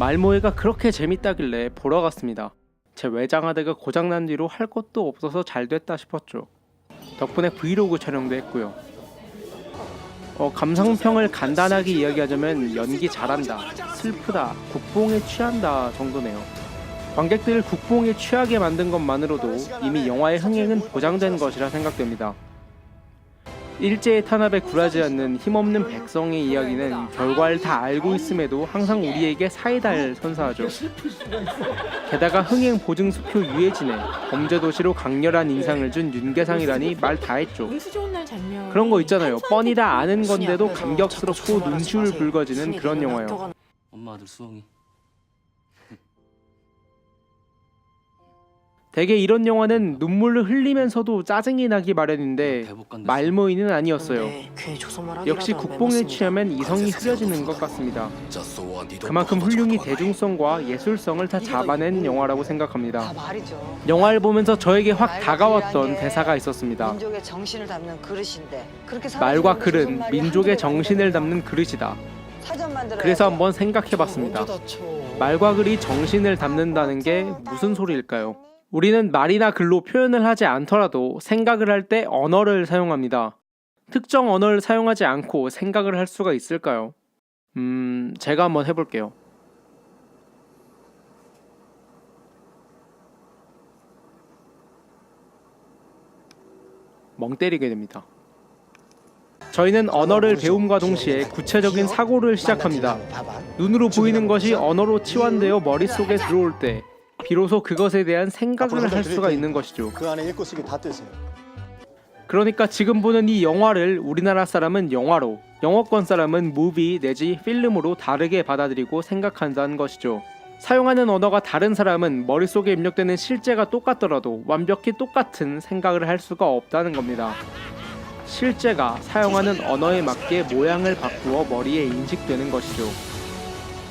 말모이가 그렇게 재밌다길래 보러 갔습니다. 제 외장하드가 고장난 뒤로 할 것도 없어서 잘 됐다 싶었죠. 덕분에 브이로그 촬영도 했고요. 어, 감상평을 간단하게 이야기하자면 연기 잘한다, 슬프다, 국뽕에 취한다 정도네요. 관객들을 국뽕에 취하게 만든 것만으로도 이미 영화의 흥행은 보장된 것이라 생각됩니다. 일제의 탄압에 굴하지 않는 힘없는 백성의 이야기는 결과를 다 알고 있음에도 항상 우리에게 사이다를 선사하죠. 게다가 흥행 보증 수표 유해진에 범죄 도시로 강렬한 인상을 준 윤계상이라니 말 다 했죠. 그런 거 있잖아요. 뻔히 다 아는 건데도 감격스럽고 눈시울 붉어지는 그런 영화요. 엄마 아들 수홍이 대개 이런 영화는 눈물을 흘리면서도 짜증이 나기 마련인데 대법관 말모이는 아니었어요. 네, 역시 국뽕에 취하면 이성이 흐려지는 것 같습니다. 그만큼 훌륭히 대중성과 예술성을 다 잡아낸 영화라고 다 생각합니다. 영화를 보면서 저에게 확 다가왔던 대사가 있었습니다. 민족의 정신을 담는 그릇인데 그렇게 말과 글은 민족의 정신을. 담는 그릇이다. 그래서 한번 생각해봤습니다. 말과 글이 정신을 담는다는 게 무슨 소리일까요? 우리는 말이나 글로 표현을 하지 않더라도 생각을 할 때 언어를 사용합니다. 특정 언어를 사용하지 않고 생각을 할 수가 있을까요? 음, 제가 한번 해볼게요. 멍 때리게 됩니다. 저희는 언어를 배움과 동시에 구체적인 사고를 시작합니다. 눈으로 보이는 것이 언어로 치환되어 머릿속에 들어올 때 비로소 그것에 대한 생각을 할 수가 있는 것이죠. 그 안에 쓰기 다 뜨세요. 그러니까 지금 보는 이 영화를 우리나라 사람은 영화로, 영어권 사람은 무비 내지 필름으로 다르게 받아들이고 생각한다는 것이죠. 사용하는 언어가 다른 사람은 머릿속에 입력되는 실제가 똑같더라도 완벽히 똑같은 생각을 할 수가 없다는 겁니다. 실제가 사용하는 언어에 맞게 모양을 바꾸어 머리에 인식되는 것이죠.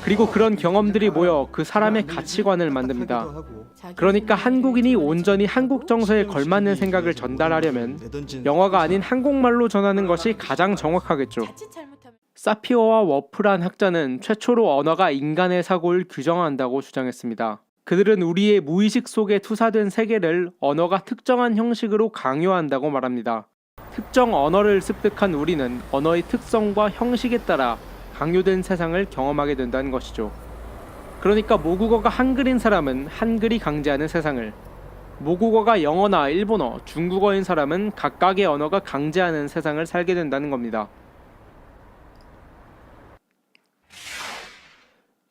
그리고 그런 경험들이 모여 그 사람의 가치관을 만듭니다. 그러니까 한국인이 온전히 한국 정서에 걸맞는 생각을 전달하려면 영화가 아닌 한국말로 전하는 것이 가장 정확하겠죠. 사피어와 워프란 학자는 최초로 언어가 인간의 사고를 규정한다고 주장했습니다. 그들은 우리의 무의식 속에 투사된 세계를 언어가 특정한 형식으로 강요한다고 말합니다. 특정 언어를 습득한 우리는 언어의 특성과 형식에 따라 강요된 세상을 경험하게 된다는 것이죠. 그러니까 모국어가 한글인 사람은 한글이 강제하는 세상을, 모국어가 영어나 일본어, 중국어인 사람은 각각의 언어가 강제하는 세상을 살게 된다는 겁니다.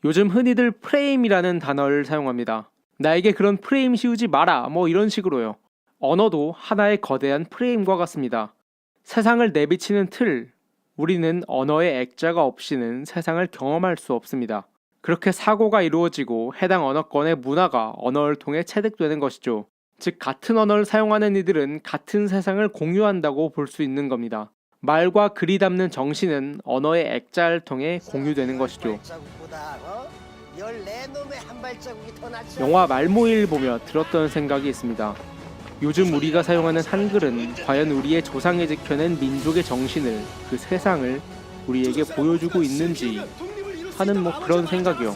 요즘 흔히들 프레임이라는 단어를 사용합니다. 나에게 그런 프레임 씌우지 마라, 뭐 이런 식으로요. 언어도 하나의 거대한 프레임과 같습니다. 세상을 내비치는 틀, 우리는 언어의 액자가 없이는 세상을 경험할 수 없습니다. 그렇게 사고가 이루어지고 해당 언어권의 문화가 언어를 통해 체득되는 것이죠. 즉, 같은 언어를 사용하는 이들은 같은 세상을 공유한다고 볼 수 있는 겁니다. 말과 글이 담는 정신은 언어의 액자를 통해 공유되는 것이죠. 영화 말모이를 보며 들었던 생각이 있습니다. 요즘 우리가 사용하는 한글은 과연 우리의 조상이 지켜낸 민족의 정신을 그 세상을 우리에게 보여주고 있는지 하는 뭐 그런 생각이요.